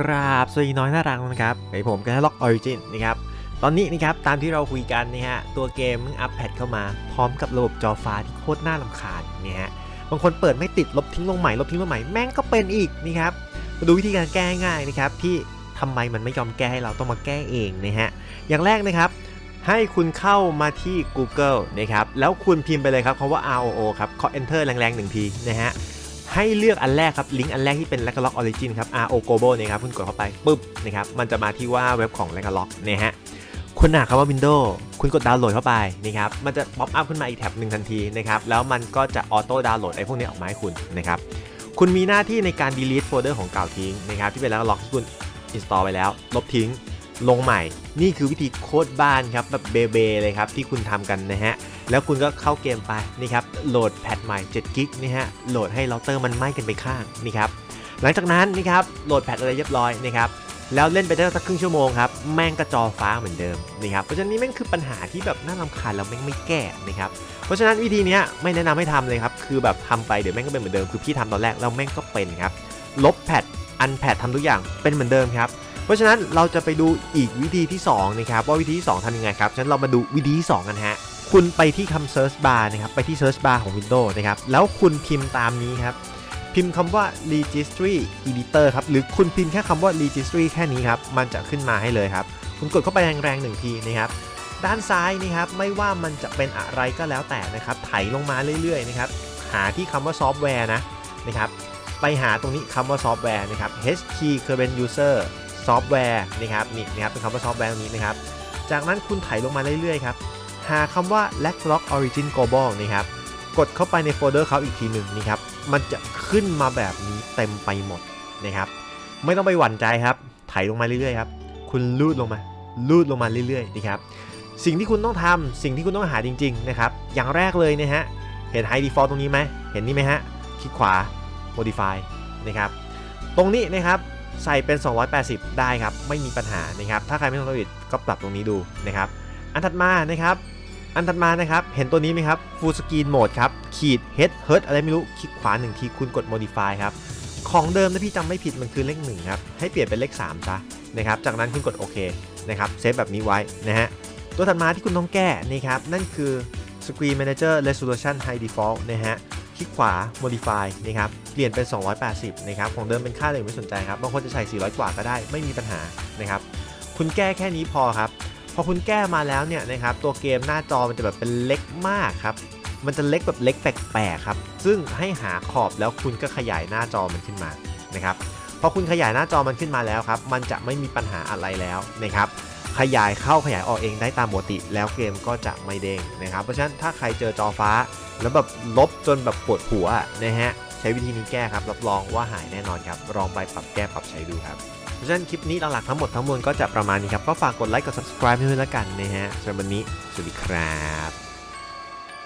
กราบสวัสดีน้อยน่ารักนะครับไอผมกันล็อกออริจินนะครับตอนนี้นะครับตามที่เราคุยกันนะฮะตัวเกมมึงอัปแพดเข้ามา พร้อมกับระบบจอฟ้าที่โคตรน่าลำคาญเนี่ยฮะบางคนเปิดไม่ติดลบทิ้งลงใหม่ลบทิ้งลงใหม่แม่งก็เป็นอีกนี่ครับมาดูวิธีการแก้ง่ายนะครับที่ทำไมมันไม่ยอมแก้ให้เราต้องมาแก้เองนะฮะอย่างแรกนะครับให้คุณเข้ามาที่ Google นะครับแล้วคุณพิมพ์ไปเลยครับคำว่า ROO ครับเคาะ Enter แรงๆหนึ่งทีนะฮะ ให้เลือกอันแรกครับลิงก์อันแรกที่เป็น l a g l o c k Origin ครับ RO Global นะครับคุณกดเข้าไปปุ๊บนะครับมันจะมาที่ว่าเว็บของ l a g l o c k นะฮะคุณหาคำว่า Windows คุณกดดาวน์โหลดเข้าไปนะครับมันจะป๊อปอัพขึ้นมาอีกแท็บหนึ่งทันทีนะครับแล้วมันก็จะออโต้ดาวน์โหลดไอ้พวกนี้ออกมาให้คุณนะครับคุณมีหน้าที่ในการ delete โฟลเดอร์ของเก่าทิ้งนะครับที่เป็น l a g l o c k ที่คุณ install ไปแล้ว ลบทิ้ง ลงใหม่ นี่คือวิธีโคตรบ้านครับแบบเบเบเลยครับที่คุณทำกันนะฮะ แล้วคุณก็เข้าเกมไปนี่ครับโหลดแพทใหม่7กิกนี่ฮะโหลดให้เราเตอร์มันไหม้กันไปข้างนี่ครับหลังจากนั้นนี่ครับโหลดแพทอะไรเรียบร้อยนะครับแล้วเล่นไปได้สักครึ่งชั่วโมงครับแม่งกระจอฟ้าเหมือนเดิมนี่ครับเพราะฉะนั้นนี่แม่งคือปัญหาที่แบบน่ารำคาญแล้วแม่งไม่แก้นะครับเพราะฉะนั้นวิธีนี้ไม่แนะนำให้ทำเลยครับคือแบบทำไปเดี๋ยวแม่งก็เป็นเหมือนเดิมคือพี่ทำตอนแรกแล้วแม่งก็เป็นครับลบแพทอันแพททำทุกอย่างเป็นเหมือนเดิมครับ เพราะฉะนั้นเราจะไปดูอีกวิธีที่2นะครับว่าวิธีที่2ทำยังไงครับฉะนั้นเรามาดูวิธีที่ 2 กันฮะคุณไปที่คำ search bar นะครับไปที่ search bar ของ Windows นะครับแล้วคุณพิมพ์ตามนี้ครับพิมพ์คำว่า registry editor ครับหรือคุณพิมพ์แค่คำว่า registry แค่นี้ครับมันจะขึ้นมาให้เลยครับคุณกดเข้าไปแรงๆหนึ่งทีนะครับด้านซ้ายนะครับไม่ว่ามันจะเป็นอะไรก็แล้วแต่นะครับไถลงมาเรื่อยๆนะครับหาที่คำว่าซอฟต์แวร์นะนะครับไปหาตรงนี้คำว่าซอฟต์แวร์นะครับ HT current user ซอฟต์แวร์นะครับนี่นะครับเป็นคำว่าซอฟต์แวร์ตรงนี้นะครับ จากนั้นคุณไถลงมาเรื่อยๆครับหาคำว่า l a g l o c k Origin Global นะครับกดเข้าไปในโฟลเดอร์เขาอีกทีหนึ่งนี่ครับมันจะขึ้นมาแบบนี้เต็มไปหมดนะครับไม่ต้องไปหวั่นใจครับ ไถลงมาเรื่อยๆครับคุณลูดลงมาลูดลงมาเรื่อยๆนะครับสิ่งที่คุณต้องทำสิ่งที่คุณต้องหาจริงๆนะครับอย่างแรกเลยนะฮะเห็น High Default ตรงนี้ไหมเห็นนี่ไหมฮะคลิกขวา Modify นะครับตรงนี้นะครับ ใส่เป็น 280 ได้ครับ ไม่มีปัญหานะครับ ถ้าใครไม่ต้องติดก็ปรับตรงนี้ดูนะครับ อันถัดมานะครับ อันถัดมานะครับ เห็นตัวนี้ไหมครับ Full Screen Mode ครับ ขีด Head Hurt อะไรไม่รู้ คลิกขวาหนึ่งทีคุณกด Modify ครับ ของเดิมถ้าพี่จำไม่ผิดมันคือเลข1ครับ ให้เปลี่ยนเป็นเลข3ซะนะครับ จากนั้นคุณกดโอเคนะครับเซฟแบบนี้ไว้นะฮะ ตัวถัดมาที่คุณต้องแก้นะครับ นั่นคือ Screen Manager Resolution High Default นะฮะ คลิกขวา modify นะครับเปลี่ยนเป็น 280 นะครับ ของเดิมเป็นค่าเลยไม่สนใจครับบางคนจะใส่ 400 กว่าก็ได้ไม่มีปัญหานะครับ คุณแก้แค่นี้พอครับ พอคุณแก้มาแล้วเนี่ยนะครับ ตัวเกมหน้าจอมันจะแบบเป็นเล็กมากครับ มันจะเล็กแบบเล็กแปลกๆครับ ซึ่งให้หาขอบแล้วคุณก็ขยายหน้าจอมันขึ้นมานะครับ พอคุณขยายหน้าจอมันขึ้นมาแล้วครับ มันจะไม่มีปัญหาอะไรแล้วนะครับ ขยายเข้าขยายออกเองได้ตามปกติ แล้วเกมก็จะไม่เด้งนะครับ เพราะฉะนั้นถ้าใครเจอจอฟ้า แล้วแบบลบจนแบบปวดหัวนะฮะใช้วิธีนี้แก้ครับ รับรองว่าหายแน่นอนครับ ลองไปปรับแก้ปรับใช้ดูครับ เพราะฉะนั้นคลิปนี้หลักๆทั้งหมดทั้งมวลก็จะประมาณนี้ครับ ก็ฝากกดไลค์กด subscribe ให้ด้วยละกันนะฮะสำหรับวันนี้ สวัสดีครับ